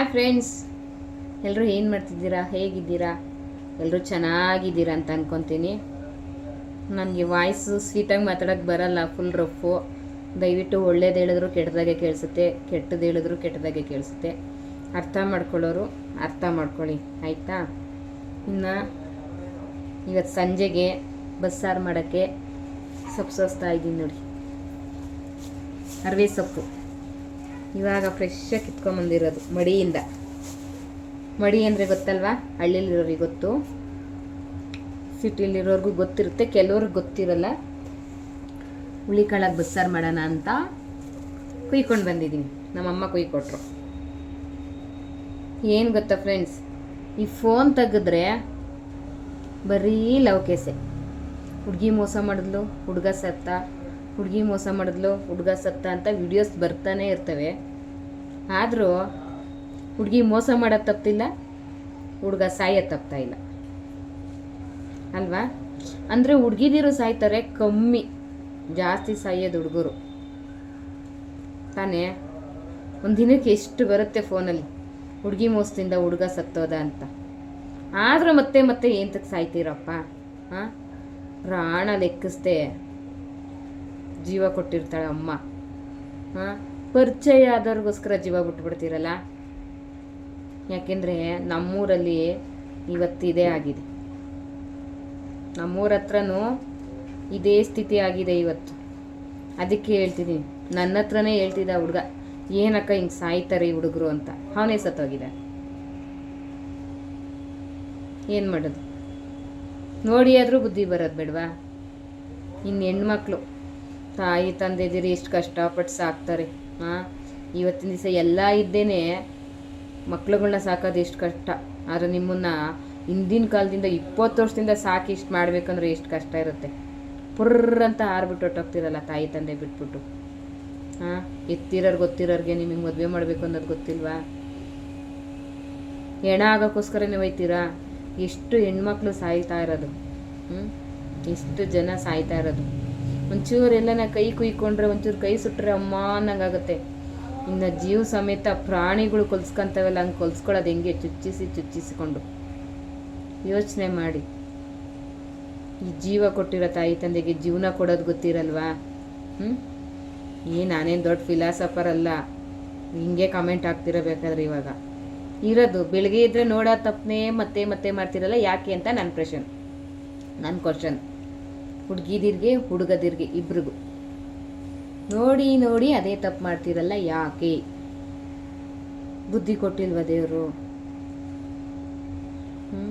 Hi friends ಎಲ್ಲರೂ ಏನು ಮಾಡ್ತಿದ್ದೀರಾ? ಹೇಗಿದ್ದೀರಾ? ಎಲ್ಲರೂ ಚೆನ್ನಾಗಿದ್ದೀರಾ ಅಂತ ಅನ್ಕೊತೀನಿ. ನನಗೆ ವಾಯ್ಸು ಸ್ವೀಟಾಗಿ ಮಾತಾಡೋಕ್ಕೆ ಬರಲ್ಲ ಫುಲ್ ರಫು ದಯವಿಟ್ಟು ಒಳ್ಳೇದು ಹೇಳಿದ್ರು ಕೆಟ್ಟದಾಗೆ ಕೇಳಿಸುತ್ತೆ ಕೆಟ್ಟದ್ದು ಹೇಳಿದ್ರು ಕೆಟ್ಟದಾಗೆ ಕೇಳಿಸುತ್ತೆ. ಅರ್ಥ ಮಾಡ್ಕೊಳ್ಳೋರು ಅರ್ಥ ಮಾಡ್ಕೊಳ್ಳಿ, ಆಯಿತಾ? ಇನ್ನು ಇವತ್ತು ಸಂಜೆಗೆ ಬಸ್ಸಾರು ಮಾಡೋಕ್ಕೆ ಸೊಪ್ಪು ಸೋಸ್ತಾ ಇದ್ದೀನಿ ನೋಡಿ. ಅರವೆ ಸೊಪ್ಪು. ಇವಾಗ ಫ್ರೆಶ್ಶಾಗಿ ಕಿತ್ಕೊಂಬಂದಿರೋದು ಮಡಿಯಿಂದ. ಮಡಿ ಅಂದರೆ ಗೊತ್ತಲ್ವಾ? ಹಳ್ಳಿಲಿರೋರಿಗೆ ಗೊತ್ತು. ಸಿಟಿಲಿರೋರ್ಗೂ ಗೊತ್ತಿರುತ್ತೆ, ಕೆಲವ್ರಿಗೆ ಗೊತ್ತಿರಲ್ಲ. ಹುಳಿಕಾಳಾಗಿ ಬಸ್ಸಾರು ಮಾಡೋಣ ಅಂತ ಕುಯ್ಕೊಂಡು ಬಂದಿದ್ದೀನಿ ನಮ್ಮಮ್ಮ ಕುಯ್ಕೊಟ್ರು. ಏನು ಗೊತ್ತಾ ಫ್ರೆಂಡ್ಸ್ ಈ ಫೋನ್ ತೆಗೆದ್ರೆ ಬರೀ ಲವ್ ಕೇಸೆ ಹುಡುಗಿ ಮೋಸ ಮಾಡಿದ್ಲು, ಹುಡುಗ ಸತ್ತ ಹುಡುಗಿ ಮೋಸ ಮಾಡಿದ್ಲು, ಹುಡುಗ ಸತ್ತ ಅಂತ ವಿಡಿಯೋಸ್ ಬರ್ತಾನೆ ಇರ್ತವೆ. ಆದರೂ ಹುಡುಗಿ ಮೋಸ ಮಾಡೋದು ತಪ್ಪಿಲ್ಲ, ಹುಡುಗ ಸಾಯೋದು ತಪ್ತಾ ಇಲ್ಲ. ಅಲ್ವಾ? ಅಂದರೆ ಹುಡುಗಿದಿರು ಸಾಯ್ತಾರೆ ಕಮ್ಮಿ, ಜಾಸ್ತಿ ಸಾಯೋದು ಹುಡುಗರು. ತಾನೇ, ಒಂದು ದಿನಕ್ಕೆ ಎಷ್ಟು ಬರುತ್ತೆ ಫೋನಲ್ಲಿ? ಹುಡುಗಿ ಮೋಸದಿಂದ ಹುಡುಗ ಸತ್ತೋದ ಅಂತ. ಆದರೂ ಮತ್ತೆ ಮತ್ತೆ ಏಂತಕ್ಕೆ ಸಾಯ್ತೀರಪ್ಪ? ಹಾಂ ಪ್ರಾಣ ಲೆಕ್ಕಿಸ್ದೆ. ಜೀವ ಕೊಟ್ಟಿರ್ತಾಳೆ ಅಮ್ಮ. ಹಾಂ? ಪರಿಚಯ ಆದವ್ರಿಗೋಸ್ಕರ ಜೀವ ಬಿಟ್ಬಿಡ್ತೀರಲ್ಲ? ಯಾಕೆಂದರೆ ನಮ್ಮೂರಲ್ಲಿ ಇವತ್ತಿದೇ ಆಗಿದೆ. ನಮ್ಮೂರ ಹತ್ರನೂ ಇದೇ ಸ್ಥಿತಿ ಆಗಿದೆ ಇವತ್ತು. ಅದಕ್ಕೆ ಹೇಳ್ತಿದ್ದೀನಿ ನನ್ನ ಹತ್ರನೇ ಹೇಳ್ತಿದ್ದ ಹುಡುಗ, ಏನಕ್ಕ ಹಿಂಗೆ ಸಾಯ್ತಾರೆ ಈ ಹುಡುಗರು ಅಂತ? ಅವನೇ ಸತ್ತೋಗಿದೆ. ಏನು ಮಾಡೋದು? ನೋಡಿ ಆದರೂ ಬುದ್ಧಿ ಬರೋದು ಬೇಡವಾ? ಇನ್ನು ಹೆಣ್ಮಕ್ಳು ತಾಯಿ ತಂದೆ ಇದ್ದೀರಿ ಎಷ್ಟು ಕಷ್ಟಪಟ್ಟು ಸಾಕ್ತಾರೆ. ಹಾಂ ಇವತ್ತಿನ ದಿವಸ ಎಲ್ಲ ಇದ್ದೇನೆ ಮಕ್ಳುಗಳನ್ನ ಸಾಕೋದು ಎಷ್ಟು ಕಷ್ಟ. ಆದರೆ ನಿಮ್ಮನ್ನು ಹಿಂದಿನ ಕಾಲದಿಂದ ಇಪ್ಪತ್ತು ವರ್ಷದಿಂದ ಸಾಕಿ ಇಷ್ಟು ಮಾಡ್ಬೇಕಂದ್ರೆ ಎಷ್ಟು ಕಷ್ಟ ಇರುತ್ತೆ. ಪುರ್ರ್ ಅಂತ ಹಾರ್ಬಿಟ್ಟು ಹೊಟ್ಟೋಗ್ತಿರಲ್ಲ ತಾಯಿ ತಂದೆ ಬಿಟ್ಬಿಟ್ಟು. ಹಾಂ ಎತ್ತಿರೋರು ಗೊತ್ತಿರೋರಿಗೆ ನಿಮಗೆ ಮದುವೆ ಮಾಡಬೇಕು ಅನ್ನೋದು ಗೊತ್ತಿಲ್ವಾ? ಹೆಣ ಆಗೋಕ್ಕೋಸ್ಕರನೇ ಒಯ್ತೀರಾ ಎಷ್ಟು ಹೆಣ್ಮಕ್ಳು ಸಾಯ್ತಾ ಇರೋದು? ಹ್ಞೂ ಎಷ್ಟು ಜನ ಸಾಯ್ತಾ ಇರೋದು? ಒಂಚೂರು ಎಲ್ಲನ ಕೈ ಕುಯ್ಕೊಂಡ್ರೆ, ಒಂಚೂರು ಕೈ ಸುಟ್ಟರೆ ಅಮ್ಮ ಅನ್ನಂಗಾಗುತ್ತೆ. ಇನ್ನು ಜೀವ ಸಮೇತ ಪ್ರಾಣಿಗಳು ಕೊಲ್ಸ್ಕೊಂತವೆಲ್ಲ ಹಂಗೆ ಕೊಲ್ಸ್ಕೊಳ್ಳೋದು ಹೆಂಗೆ? ಚುಚ್ಚಿಸಿ, ಚುಚ್ಚಿಸಿಕೊಂಡು. ಯೋಚನೆ ಮಾಡಿ. ಈ ಜೀವ ಕೊಟ್ಟಿರೋ ತಾಯಿ ತಂದೆಗೆ ಜೀವನ ಕೊಡೋದು ಗೊತ್ತಿರಲ್ವಾ? ಹ್ಞೂ ಏ, ನಾನೇನು ದೊಡ್ಡ ಫಿಲಾಸಫರ್ ಅಲ್ಲ. ಹಿಂಗೆ ಕಮೆಂಟ್ ಹಾಕ್ತಿರಬೇಕಾದ್ರೆ ಇವಾಗ. ಇರೋದು ಬೆಳಗ್ಗೆ ಇದ್ದರೆ ನೋಡೋ ತಪ್ಪನೇ ಮತ್ತೆ ಮತ್ತೆ ಮಾಡ್ತಿರಲ್ಲ, ಯಾಕೆ ಅಂತ ನನ್ನ ಪ್ರಶ್ನೆ ನನ್ನ ಕ್ವಶನ್ ಹುಡುಗಿದಿರ್ಗೆ, ಹುಡುಗದಿರ್ಗೆ ಇಬ್ರಿಗೂ. ನೋಡಿ ನೋಡಿ, ಅದೇ ತಪ್ಪು ಮಾಡ್ತೀರಲ್ಲ ಯಾಕೆ? ಬುದ್ಧಿ ಕೊಟ್ಟಿಲ್ವ ದೇವರು? ಹ್ಞೂ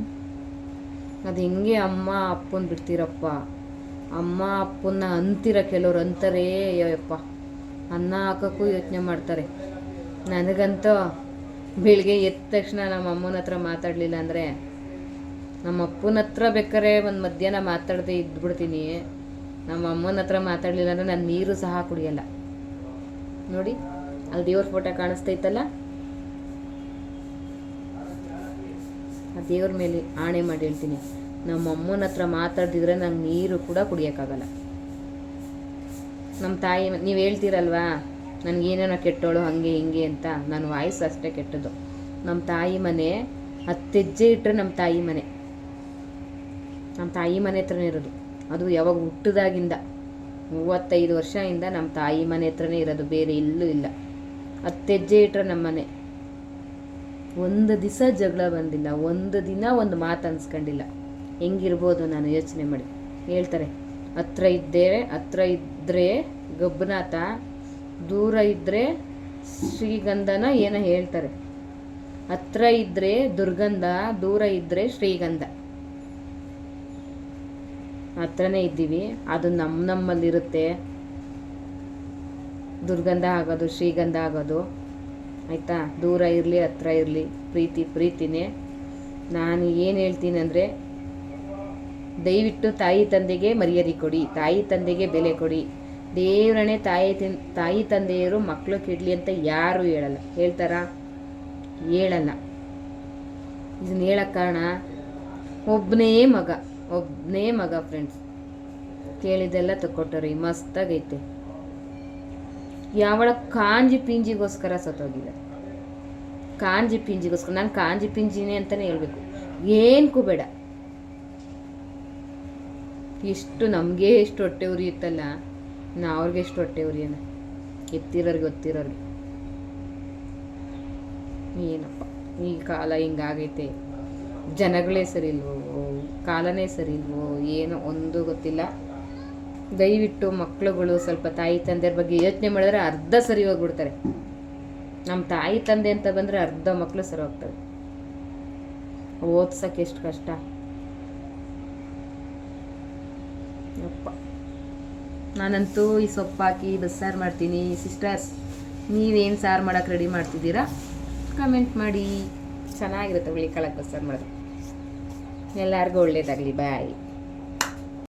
ಅದು ಹೆಂಗೆ ಅಮ್ಮ ಅಪ್ಪನ ಬಿಡ್ತೀರಪ್ಪ? ಅಮ್ಮ ಅಪ್ಪನ್ನ ಅಂತೀರ ಕೆಲವ್ರು ಅಂತಾರೆ ಅಯ್ಯಪ್ಪ ಅನ್ನ ಹಾಕೋಕ್ಕೂ ಯೋಚನೆ ಮಾಡ್ತಾರೆ. ನನಗಂತೂ ಬೆಳಿಗ್ಗೆ ಎದ್ದ ತಕ್ಷಣ ನಮ್ಮ ಅಮ್ಮನ ಹತ್ರ ಮಾತಾಡಲಿಲ್ಲ ಅಂದರೆ ನಮ್ಮ ಅಪ್ಪನ ಹತ್ರ ಬೇಕಾದ್ರೆ ಒಂದು ಮಧ್ಯಾಹ್ನ ಮಾತಾಡದೆ ಇದ್ಬಿಡ್ತೀನಿ. ನಮ್ಮ ಅಮ್ಮನ ಹತ್ರ ಮಾತಾಡಲಿಲ್ಲ ಅಂದರೆ ನಾನು ನೀರು ಸಹ ಕುಡಿಯಲ್ಲ. ನೋಡಿ, ಅಲ್ಲಿ ದೇವ್ರ ಫೋಟೋ ಕಾಣಿಸ್ತೈತಲ್ಲ? ಆ ದೇವ್ರ ಮೇಲೆ ಆಣೆ ಮಾಡಿ ಹೇಳ್ತೀನಿ. ನಮ್ಮ ಅಮ್ಮನ ಹತ್ರ ಮಾತಾಡ್ದಿದ್ರೆ ನಂಗೆ ನೀರು ಕೂಡ ಕುಡಿಯೋಕ್ಕಾಗಲ್ಲ. ನಮ್ಮ ತಾಯಿ, ನೀವು ಹೇಳ್ತೀರಲ್ವಾ? ನನಗೇನೇನೋ ಕೆಟ್ಟೋಳು ಹಾಗೆ ಹಿಂಗೆ ಅಂತ. ನನ್ನ ವಾಯ್ಸ್ ಅಷ್ಟೇ ಕೆಟ್ಟದ್ದು. ನಮ್ಮ ತಾಯಿ ಮನೆ, ಹತ್ತೆಜ್ಜೆ ಇಟ್ಟರೆ ನಮ್ಮ ತಾಯಿ ಮನೆ. ನಮ್ಮ ತಾಯಿ ಮನೆ ಹತ್ರನೇ ಇರೋದು. ಅದು ಯಾವಾಗ ಹುಟ್ಟಿದಾಗಿಂದ ಮೂವತ್ತೈದು ವರ್ಷದಿಂದ ನಮ್ಮ ತಾಯಿ ಮನೆ ಹತ್ರನೇ ಇರೋದು, ಬೇರೆ ಎಲ್ಲೂ ಇಲ್ಲ. ಹತ್ತೆಜ್ಜೆ ಇಟ್ರೆ ನಮ್ಮ ಮನೆ. ಒಂದು ದಿವಸ ಜಗಳ ಬಂದಿಲ್ಲ, ಒಂದು ದಿನ ಒಂದು ಮಾತು ಅನ್ಸ್ಕೊಂಡಿಲ್ಲ. ಹೆಂಗಿರ್ಬೋದು ನಾನು ಯೋಚನೆ ಮಾಡಿ. ಹೇಳ್ತಾರೆ, ಹತ್ರ ಇದ್ದೇವೆ, ಹತ್ರ ಇದ್ದರೆ ಗಬ್ಬನಾಥ, ದೂರ ಇದ್ದರೆ ಶ್ರೀಗಂಧನ ಏನೋ ಹೇಳ್ತಾರೆ. ಹತ್ರ ಇದ್ದರೆ ದುರ್ಗಂಧ, ದೂರ ಇದ್ದರೆ ಶ್ರೀಗಂಧ. ಹತ್ರನೇ ಇದ್ದೀವಿ. ಅದು ನಮ್ಮ ನಮ್ಮಲ್ಲಿರುತ್ತೆ. ದುರ್ಗಂಧ ಆಗೋದು, ಶ್ರೀಗಂಧ ಆಗೋದು. ಆಯಿತಾ? ದೂರ ಇರಲಿ, ಹತ್ರ ಇರಲಿ. ಪ್ರೀತಿ, ಪ್ರೀತಿನೇ. ನಾನು ಏನು ಹೇಳ್ತೀನಿ ಅಂದರೆ, ದಯವಿಟ್ಟು ತಾಯಿ ತಂದೆಗೆ ಮರ್ಯಾದೆ ಕೊಡಿ. ತಾಯಿ ತಂದೆಗೆ ಬೆಲೆ ಕೊಡಿ. ದೇವರಣೆ ತಾಯಿ ತಾಯಿ ತಂದೆಯರು ಮಕ್ಕಳು ಕೆಡಲಿ ಅಂತ ಯಾರೂ ಹೇಳಲ್ಲ. ಹೇಳ್ತಾರಾ? ಹೇಳಲ್ಲ. ಇದನ್ನ ಹೇಳಕ್ಕೆ ಕಾರಣ ಒಬ್ಬನೇ ಮಗ. ಒಬ್ಬನೇ ಮಗ ಫ್ರೆಂಡ್ಸ್ ಕೇಳಿದೆಲ್ಲ ತಕ್ಕೊಟ್ಟರಿ ಮಸ್ತಾಗೈತೆ ಯಾವಳ ಕಾಂಜಿ ಪಿಂಜಿಗೋಸ್ಕರ ಸತ್ತೋಗಿದೆ ಕಾಂಜಿ ಪಿಂಜಿಗೋಸ್ಕರ. ನಾನು ಕಾಂಜಿ ಪಿಂಜಿನೇ ಅಂತಲೇ ಹೇಳ್ಬೇಕು. ಏನಕ್ಕೂ ಬೇಡ. ಇಷ್ಟು ನಮಗೆ ಎಷ್ಟು ಹೊಟ್ಟೆ ಉರಿಯುತ್ತಲ್ಲ ನಾ ಅವ್ರಿಗೆ ಎಷ್ಟು ಹೊಟ್ಟೆ ಉರಿಯೋಣ ಎತ್ತಿರೋರಿಗೆ ಗೊತ್ತಿರೋರಿಗೆ ಏನಪ್ಪ, ಈ ಕಾಲ ಹಿಂಗಾಗೈತೆ. ಜನಗಳೇ ಸರಿ ಇಲ್ವೋ? ಕಾಲನೇ ಸರಿ ಇಲ್ವೋ? ಏನೋ ಒಂದು ಗೊತ್ತಿಲ್ಲ. ದಯವಿಟ್ಟು ಮಕ್ಕಳುಗಳು ಸ್ವಲ್ಪ ತಾಯಿ ತಂದೆಯರ ಬಗ್ಗೆ ಯೋಚನೆ ಮಾಡಿದ್ರೆ ಅರ್ಧ ಸರಿ ಹೋಗ್ಬಿಡ್ತಾರೆ. ನಮ್ಮ ತಾಯಿ ತಂದೆ ಅಂತ ಬಂದರೆ ಅರ್ಧ ಮಕ್ಕಳು ಸರಿ ಹೋಗ್ತವೆ. ಓದ್ಸೋಕೆ ಎಷ್ಟು ಕಷ್ಟ. ಅಪ್ಪ ನಾನಂತೂ ಈ ಸೊಪ್ಪು ಹಾಕಿ ಬಸ್ಸಾರು ಮಾಡ್ತೀನಿ. ಸಿಸ್ಟರ್ಸ್ ನೀವೇನು ಸಾರು ಮಾಡೋಕೆ ರೆಡಿ ಮಾಡ್ತಿದ್ದೀರಾ? ಕಮೆಂಟ್ ಮಾಡಿ. ಚೆನ್ನಾಗಿರುತ್ತೆ ಹುಳಿ ಕಾಳಕ್ಕೆ ಬಸ್ಸಾರು ಮಾಡೋದು ಎಲ್ಲರಿಗೂ ಒಳ್ಳೇದಾಗಲಿ ಬಾಯ್